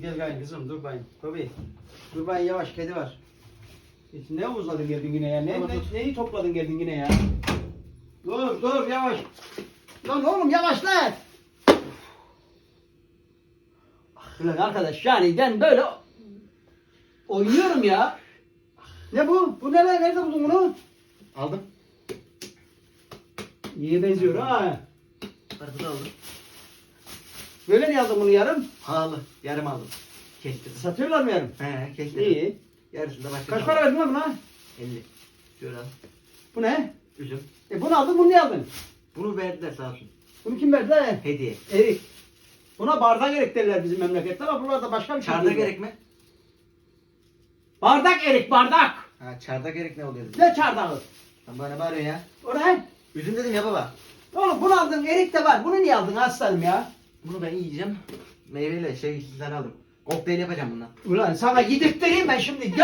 Gel gayın kızım dur bayım. Tabii. Dur bayım yavaş kedi var. Hiç ne uzadın geldin yine ya? Ne, Dur, ne- dur. neyi topladın geldin yine ya? Dur dur yavaş. Lan oğlum yavaş lan. Ulan arkadaş yani ben böyle oynuyorum ya. Ne bu? Bu ne lan? Nerede buldun bunu? Aldım. İyi benziyor ha. Karpuzu aldım. Böyle mi aldın bunu yarım? Pahalı. Yarım aldım. Kestirdim. Satıyorlar mı yarım? He kestirdim. İyi. Yarısını da başka. Kaç para verdin lan buna? 50. Şöyle al. Bu ne? Üzüm. E bunu aldın bunu niye aldın? Bunu verdiler sağ olsun. Bunu kim verdi lan? Hediye. Erik. Buna bardak erik derler bizim memlekette ama burada başka bir şey Çardak gerek mi? Bardak erik bardak. Ha çardak gerek ne oluyor? Ne çardağı? Sen bana bağırıyorsun ya. O ne? Üzüm dedim ya baba. Oğlum bunu aldın erik de var. Bunu niye aldın aslanım ya? Bunu ben yiyeceğim. Meyveyle şey sizden aldım. Kokteyl yapacağım bundan. Ulan sana yedirttireyim ben şimdi.